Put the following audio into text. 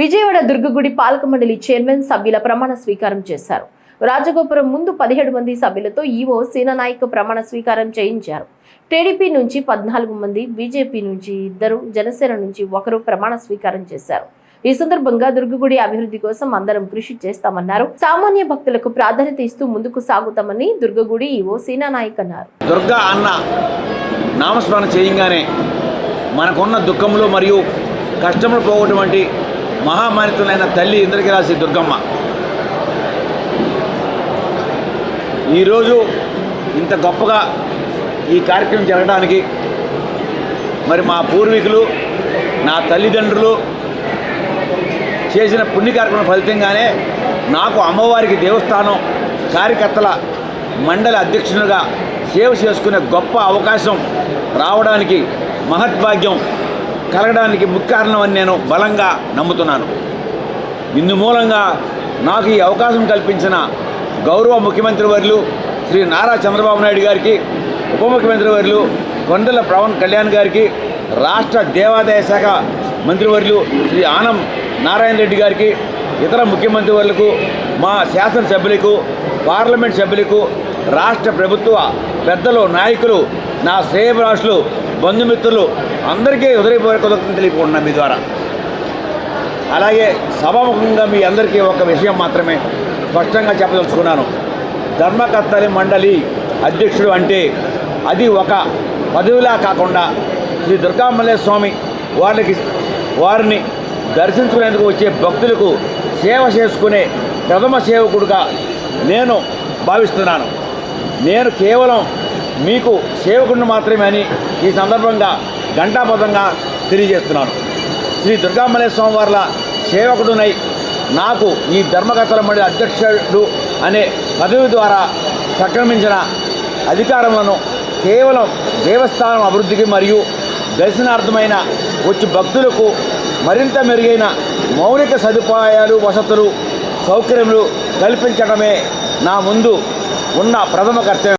విజయవాడ దుర్గగుడి పాలక మండలి చైర్మన్ సభ్యుల ప్రమాణ స్వీకారం చేశారు. రాజగోపురం ముందు పదిహేడు మంది సభ్యులతో ఈవో సేనానాయక్ ప్రమాణ స్వీకారం చేయించారు. టీడీపీ నుంచి పద్నాలుగు మంది బీజేపీ నుంచి ఇద్దరు జనసేన నుంచి ఒకరు ప్రమాణ స్వీకారం చేశారు. ఈ సందర్భంగా దుర్గగుడి అభివృద్ధి కోసం అందరం కృషి చేస్తామన్నారు. సామాన్య భక్తులకు ప్రాధాన్యత ఇస్తూ ముందుకు సాగుతామని దుర్గగుడి ఈవో సేనానాయక్ అన్నారు. దుర్గా అన్న నామస్మరణ చేయంగానే మనకున్న దుఃఖములు మరియు కష్టములు పోగొటువంటి మహామానితులైన తల్లి ఇంద్రగిరాశి దుర్గమ్మ. ఈరోజు ఇంత గొప్పగా ఈ కార్యక్రమం జరగడానికి మరి మా పూర్వీకులు నా తల్లిదండ్రులు చేసిన పుణ్య కార్యక్రమం ఫలితంగానే నాకు అమ్మవారికి దేవస్థానం కార్యకర్తల మండలి అధ్యక్షునిగా సేవ చేసుకునే గొప్ప అవకాశం రావడానికి మహద్భాగ్యం కలగడానికి ముఖ్య కారణం అని నేను బలంగా నమ్ముతున్నాను. ఇందు మూలంగా నాకు ఈ అవకాశం కల్పించిన గౌరవ ముఖ్యమంత్రి వర్యులు శ్రీ నారా చంద్రబాబు నాయుడు గారికి ఉప ముఖ్యమంత్రి వర్యులు కొండల పవన్ కళ్యాణ్ గారికి రాష్ట్ర దేవాదాయ శాఖ మంత్రివర్యులు శ్రీ ఆనం నారాయణ రెడ్డి గారికి ఇతర ముఖ్యమంత్రి వర్యులకు మా శాసనసభ్యులకు పార్లమెంట్ సభ్యులకు రాష్ట్ర ప్రభుత్వ పెద్దలు నాయకులు నా శ్రేయభిలాషులు బంధుమిత్రులు అందరికీ హృదయపూర్వక కృతజ్ఞతలు తెలియకుండా మీ ద్వారా. అలాగే సభాముఖంగా మీ అందరికీ ఒక విషయం మాత్రమే స్పష్టంగా చెప్పదలుచుకున్నాను. ధర్మకర్తలి మండలి అధ్యక్షుడు అంటే అది ఒక పదవిలా కాకుండా శ్రీ దుర్గామల్లేశ్వర స్వామి వారికి వారిని దర్శించుకునేందుకు వచ్చే భక్తులకు సేవ చేసుకునే ప్రథమ సేవకుడుగా నేను భావిస్తున్నాను. నేను కేవలం మీకు సేవకుడిని మాత్రమే అని ఈ సందర్భంగా ఘంటాబద్ధంగా తెలియజేస్తున్నాను. శ్రీ దుర్గామలే స్వామివార్ల సేవకుడునై నాకు ఈ ధర్మకర్తల మండలి అధ్యక్షుడు అనే పదవి ద్వారా సంక్రమించిన అధికారములను కేవలం దేవస్థానం అభివృద్ధికి మరియు దర్శనార్థమైన వచ్చి భక్తులకు మరింత మెరుగైన మౌలిక సదుపాయాలు వసతులు సౌకర్యములు కల్పించడమే నా ముందు ఉన్న ప్రథమ కర్తవ్యం.